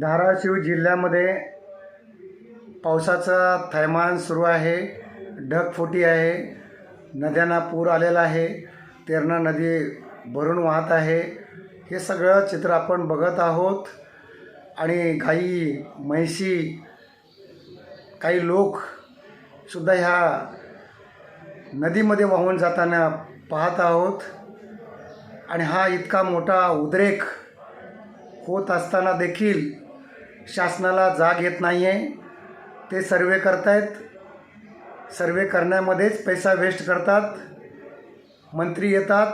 धाराशिव जिल्ह्यामध्ये पावसाचा थैमान सुरू आहे ढगफुटी आहे नद्यांना पूर आलेला आहे तेरणा नदी भरून वाहत आहे. हे सगळं चित्र आपण बघत आहोत आणि गाई म्हैशी काही लोक सुद्धा ह्या नदीमध्ये वाहून जाताना पाहत आहोत. आणि हा इतका मोठा उद्रेक होत असताना देखील शासनाला जाग येत नाही आहे ते सर्वे करतायत. सर्वे करण्यामध्येच पैसा वेस्ट करतात. मंत्री येतात.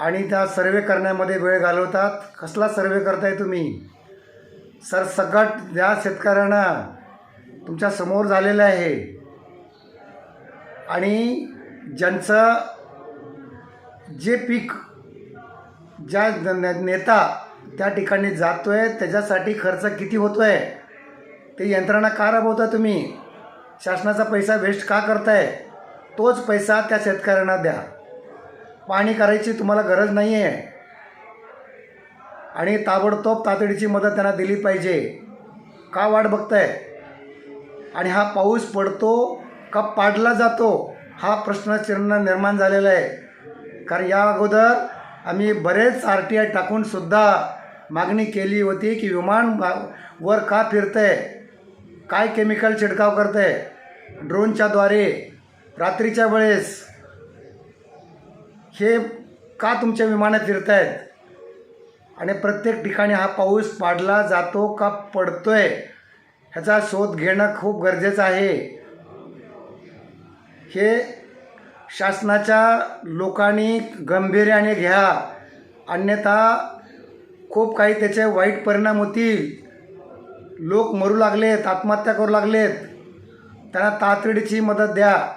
आणि त्या सर्वे करण्यामध्ये वेळ घालवतात. कसला सर्वे करताय तुम्ही? सरसकट ज्या शेतकऱ्यांना तुमच्यासमोर झालेलं आहे. आणि ज्यांचं जे पीक ज्या नेता त्या ठिकाणी जातो आहे त्याच्यासाठी खर्च किती होतो आहे ते यंत्रणा का राबवता तुम्ही? शासनाचा पैसा वेस्ट का करताय? तोच पैसा त्या शेतकऱ्यांना द्या. पाणी करायची तुम्हाला गरज नाही आहे आणि ताबडतोब तातडीची मदत त्यांना दिली पाहिजे. का वाट बघताय? आणि हा पाऊस पडतो का पाडला जातो? हा प्रश्न चिन्ह निर्माण झालेला आहे. कारण या अगोदर आम्ही बरेच आर टी आय टाकूनसुद्धा मागणी केली होती की विमान वर का फिरतंय? काय केमिकल छिडकाव करतंय? ड्रोनच्याद्वारे रात्रीच्या वेळेस. हे का तुमच्या विमानात फिरत आहेत आणि प्रत्येक ठिकाणी हा पाऊस पाडला जातो का पडतोय? ह्याचा शोध घेणं खूप गरजेचं आहे. हे शासनाच्या लोकांनी गांभीर्याने घ्या. अन्यथा खूप काही त्याचे वाईट परिणाम होतील. लोक मरू लागलेत आत्महत्या करू लागलेत. त्यांना तातडीची मदत द्या.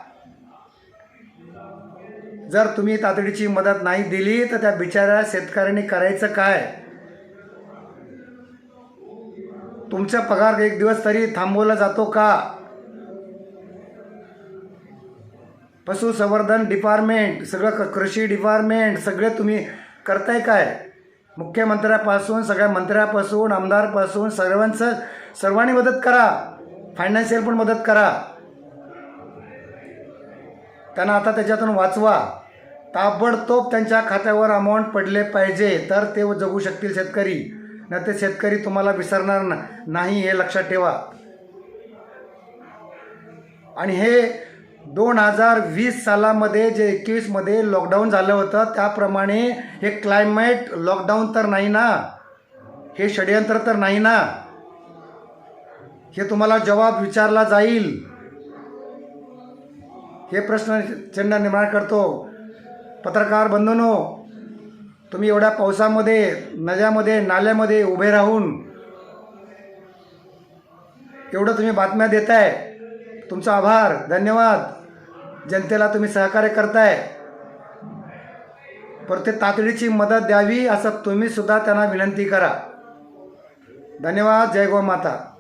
जर तुम्ही तातडीची मदत नाही दिली तर त्या बिचाऱ्या शेतकऱ्यांनी करायचं काय? तुमचा पगार एक दिवस तरी थांबवला जातो का? पशुसंवर्धन डिपार्टमेंट सगळं क- कृषी डिपार्टमेंट सगळे तुम्ही करताय काय? मुख्यमंत्र्यापासून सगळ्या मंत्र्यापासून आमदारपासून सर्वांचं सर्वांनी मदत करा. फायनान्शियल पण मदत करा. त्यांना आता त्याच्यातून वाचवा. ताबडतोब त्यांच्या खात्यावर अमाऊंट पडले पाहिजे तर ते जगू शकतील शेतकरी. नाही ते शेतकरी तुम्हाला विसरणार ना नाही हे लक्षात ठेवा. आणि हे दोन हजार वीस सालामध्ये जे एकवीसमध्ये लॉकडाऊन झालं होतं त्याप्रमाणे हे क्लायमेट लॉकडाऊन तर नाही ना. हे षडयंत्र तर नाही ना. हे तुम्हाला जवाब विचारला जाईल. हे प्रश्न चिन्ह निर्माण करतो. पत्रकार बंधनो तुम्ही एवढ्या पावसामध्ये नद्यामध्ये नाल्यामध्ये उभे राहून एवढं तुम्ही बातम्या देताय. तुमचा आभार. धन्यवाद. जनतेला तुम्ही सहकार्य करताय. परते तातडीची मदत द्यावी असं तुम्ही सुद्धा त्यांना विनंती करा. धन्यवाद. जय गो माता.